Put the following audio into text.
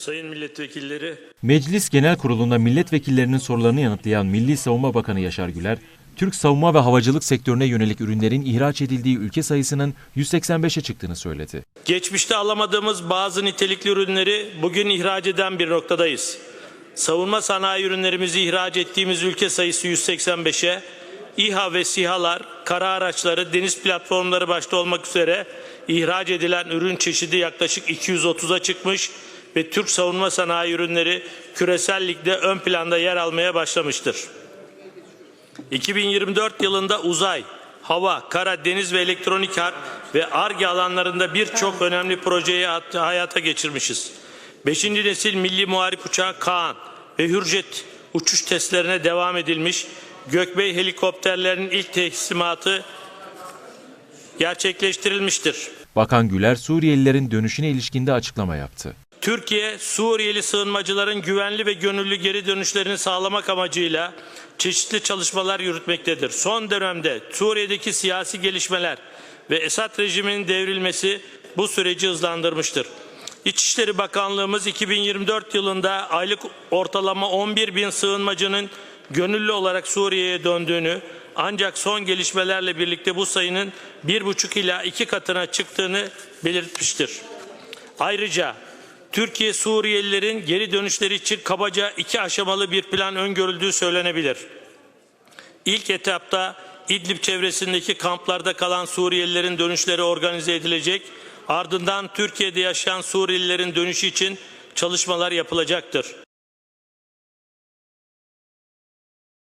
Sayın milletvekilleri, Meclis Genel Kurulu'nda milletvekillerinin sorularını yanıtlayan Milli Savunma Bakanı Yaşar Güler, Türk savunma ve havacılık sektörüne yönelik ürünlerin ihraç edildiği ülke sayısının 185'e çıktığını söyledi. geçmişte alamadığımız bazı nitelikli ürünleri bugün ihraç eden bir noktadayız. Savunma sanayi ürünlerimizi ihraç ettiğimiz ülke sayısı 185'e, İHA ve SİHA'lar, kara araçları, deniz platformları başta olmak üzere ihraç edilen ürün çeşidi yaklaşık 230'a çıkmış ve Türk savunma sanayi ürünleri küresel ligde ön planda yer almaya başlamıştır. 2024 yılında uzay, hava, kara, deniz ve elektronik harp ve ARGE alanlarında birçok önemli projeyi hayata geçirmişiz. 5. nesil milli muharip uçağı Kaan ve Hürjet uçuş testlerine devam edilmiş. Gökbey helikopterlerinin ilk teslimatı gerçekleştirilmiştir. Bakan Güler, Suriyelilerin dönüşüne ilişkinde açıklama yaptı. Türkiye, Suriyeli sığınmacıların güvenli ve gönüllü geri dönüşlerini sağlamak amacıyla çeşitli çalışmalar yürütmektedir. Son dönemde Suriye'deki siyasi gelişmeler ve Esad rejiminin devrilmesi bu süreci hızlandırmıştır. İçişleri Bakanlığımız 2024 yılında aylık ortalama 11 bin sığınmacının gönüllü olarak Suriye'ye döndüğünü ancak son gelişmelerle birlikte bu sayının 1,5 ila 2 katına çıktığını belirtmiştir. Ayrıca Türkiye Suriyelilerin geri dönüşleri için kabaca iki aşamalı bir plan öngörüldüğü söylenebilir. İlk etapta İdlib çevresindeki kamplarda kalan Suriyelilerin dönüşleri organize edilecek. Ardından Türkiye'de yaşayan Suriyelilerin dönüşü için çalışmalar yapılacaktır.